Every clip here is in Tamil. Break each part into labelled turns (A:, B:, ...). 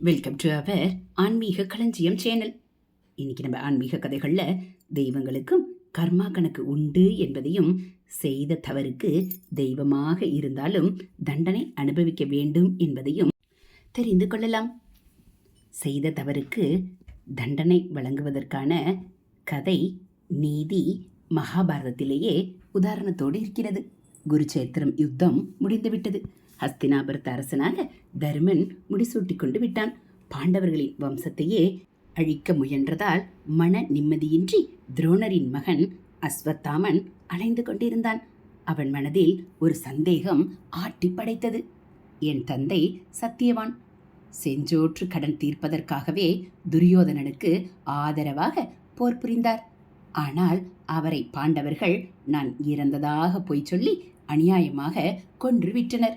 A: வெல்கம் டு அவர் ஆன்மீக களஞ்சியம் சேனல் இன்னைக்கு நம்ம ஆன்மீக கதைகளில் தெய்வங்களுக்கும் கர்மா கணக்கு உண்டு என்பதையும் செய்த தவறுக்கு தெய்வமாக இருந்தாலும் தண்டனை அனுபவிக்க வேண்டும் என்பதையும் தெரிந்து கொள்ளலாம். செய்த தவறுக்கு தண்டனை வழங்குவதற்கான கதை நீதி மகாபாரதத்திலேயே உதாரணத்தோடு இருக்கிறது. குருச்சேத்திரம் யுத்தம் முடிந்துவிட்டது. ஹஸ்தினாபுரத்து அரசனாக தருமன் முடிசூட்டி கொண்டு விட்டான். பாண்டவர்களின் வம்சத்தையே அழிக்க முயன்றதால் மன நிம்மதியின்றி துரோணரின் மகன் அஸ்வத்தாமன் அலைந்து கொண்டிருந்தான். அவன் மனதில் ஒரு சந்தேகம் ஆட்டி படைத்தது. என் தந்தை சத்தியவான். செஞ்சோற்று கடன் தீர்ப்பதற்காகவே துரியோதனனுக்கு ஆதரவாக போர் புரிந்தார். ஆனால் அவரை பாண்டவர்கள் நான் இறந்ததாக பொய் சொல்லி அநியாயமாக கொன்று விட்டனர்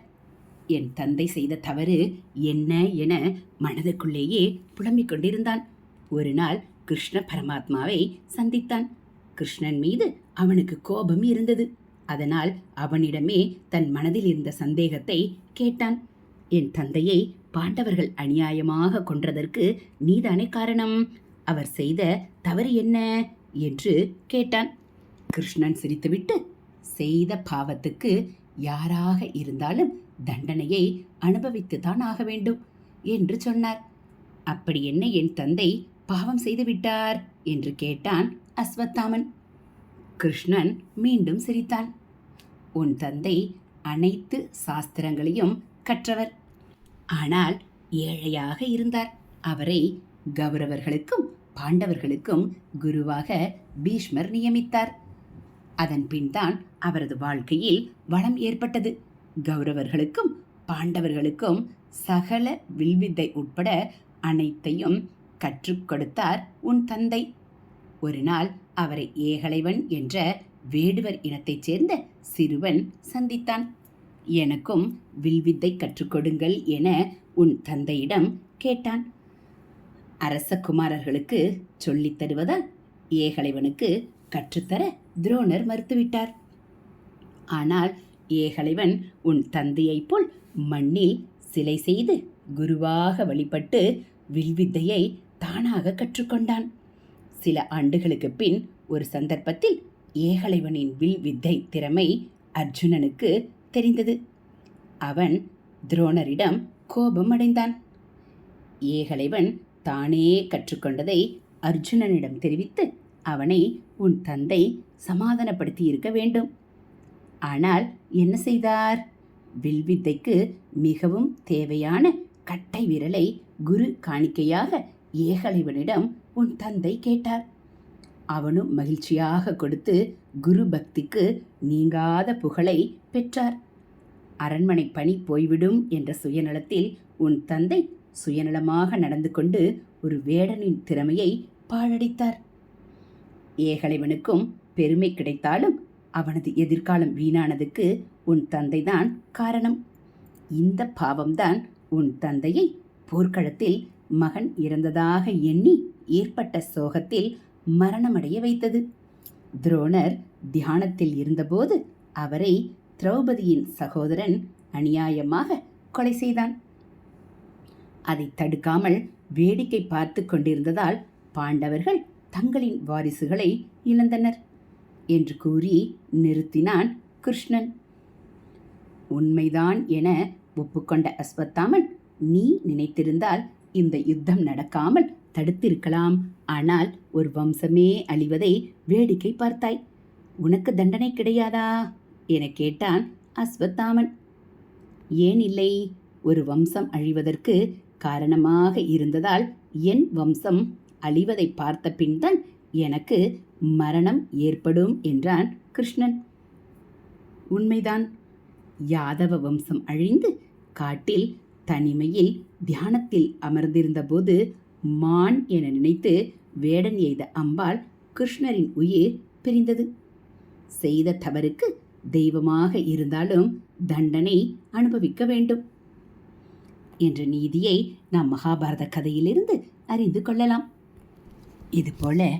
A: என் தந்தை செய்த தவறு என்ன என மனதுக்குள்ளேயே புலம்பிக் கொண்டிருந்தான். ஒரு நாள் கிருஷ்ண பரமாத்மாவை சந்தித்தான். கிருஷ்ணன் மீது அவனுக்கு கோபம் இருந்தது. அதனால் அவனிடமே தன் மனதில் இருந்த சந்தேகத்தை கேட்டான். என் தந்தையை பாண்டவர்கள் அநியாயமாக கொன்றதற்கு நீதானே காரணம்? அவர் செய்த தவறு என்ன? என்று கேட்டான். கிருஷ்ணன் சிரித்துவிட்டு செய்த பாவத்துக்கு யாராக இருந்தாலும் தண்டனையை அனுபவித்துத்தான் ஆக வேண்டும் என்று சொன்னார். அப்படி என்ன என் தந்தை பாவம் செய்து விட்டார்? என்று கேட்டான் அஸ்வத்தாமன். கிருஷ்ணன் மீண்டும் சிரித்தான். உன் தந்தை அனைத்து சாஸ்திரங்களையும் கற்றவர். ஆனால் ஏழையாக இருந்தார். அவரை கௌரவர்களுக்கும் பாண்டவர்களுக்கும் குருவாக பீஷ்மர் நியமித்தார். அதன் பின்தான் அவரது வாழ்க்கையில் வளம் ஏற்பட்டது. கௌரவர்களுக்கும் பாண்டவர்களுக்கும் சகல வில்வித்தை உட்பட அனைத்தையும் கற்றுக் கொடுத்தார் உன் தந்தை. ஒரு நாள் அவரை ஏகலைவன் என்ற வேடுவர் இனத்தைச் சேர்ந்த சிறுவன் சந்தித்தான். எனக்கும் வில்வித்தை கற்றுக்கொடுங்கள் என உன் தந்தையிடம் கேட்டான். அரச குமாரர்களுக்கு சொல்லித் தருவதால் ஏகலைவனுக்கு கற்றுத்தர துரோணர் மறுத்துவிட்டார். ஆனால் ஏகலைவன் உன் தந்தையைப் போல் மண்ணில் சிலை செய்து குருவாக வழிபட்டு வில்வித்தையை தானாக கற்றுக்கொண்டான். சில ஆண்டுகளுக்கு பின் ஒரு சந்தர்ப்பத்தில் ஏகலைவனின் வில் வித்தை திறமை அர்ஜுனனுக்கு தெரிந்தது. அவன் துரோணரிடம் கோபம் அடைந்தான் ஏகலைவன் தானே கற்றுக்கொண்டதை அர்ஜுனனிடம் தெரிவித்து அவனை உன் தந்தை சமாதானப்படுத்தி இருக்க வேண்டும். ஆனால் என்ன செய்தார்? வில்வித்தைக்கு மிகவும் தேவையான கட்டை விரலை குரு காணிக்கையாக ஏகலைவனிடம் உன் தந்தை கேட்டார். அவனும் மகிழ்ச்சியாக கொடுத்து குரு பக்திக்கு நீங்காத புகழை பெற்றார். அரண்மனை பணி போய்விடும் என்ற சுயநலத்தில் உன் தந்தை சுயநலமாக நடந்து கொண்டு ஒரு வேடனின் திறமையை பாழடித்தார். ஏகலைவனுக்கும் பெருமை கிடைத்தாலும் அவனது எதிர்காலம் வீணானதுக்கு உன் தந்தைதான் காரணம். இந்த பாவம்தான் உன் தந்தையை போர்க்களத்தில் மகன் இறந்ததாக எண்ணி ஏற்பட்ட சோகத்தில் மரணமடைய வைத்தது. துரோணர் தியானத்தில் இருந்தபோது அவரை திரௌபதியின் சகோதரன் அநியாயமாக கொலை செய்தான். அதை தடுக்காமல் வேடிக்கை பார்த்து கொண்டிருந்ததால் பாண்டவர்கள் தங்களின் வாரிசுகளை இழந்தனர். என்று கூறி நிறுத்தினான் கிருஷ்ணன். உண்மைதான் என ஒப்புக்கொண்ட அஸ்வத்தாமன் நீ நினைத்திருந்தால் இந்த யுத்தம் நடக்காமல் தடுத்திருக்கலாம். ஆனால் ஒரு வம்சமே அழிவதை வேடிக்கை பார்த்தாய். உனக்கு தண்டனை கிடையாதா? என கேட்டான் அஸ்வத்தாமன். ஏன் இல்லை. ஒரு வம்சம் அழிவதற்கு காரணமாக இருந்ததால் என் வம்சம் அழிவதை பார்த்த பின்தான் எனக்கு மரணம் ஏற்படும் என்றான் கிருஷ்ணன். உண்மைதான். யாதவ வம்சம் அழிந்து காட்டில் தனிமையில் தியானத்தில் அமர்ந்திருந்தபோது மான் என நினைத்து வேடன் எய்த அம்பாள் கிருஷ்ணரின் உயிர் பிரிந்தது. செய்த தவறுக்கு தெய்வமாக இருந்தாலும் தண்டனை அனுபவிக்க வேண்டும் என்ற நீதியை நாம் மகாபாரத கதையிலிருந்து அறிந்து கொள்ளலாம். இதுபோல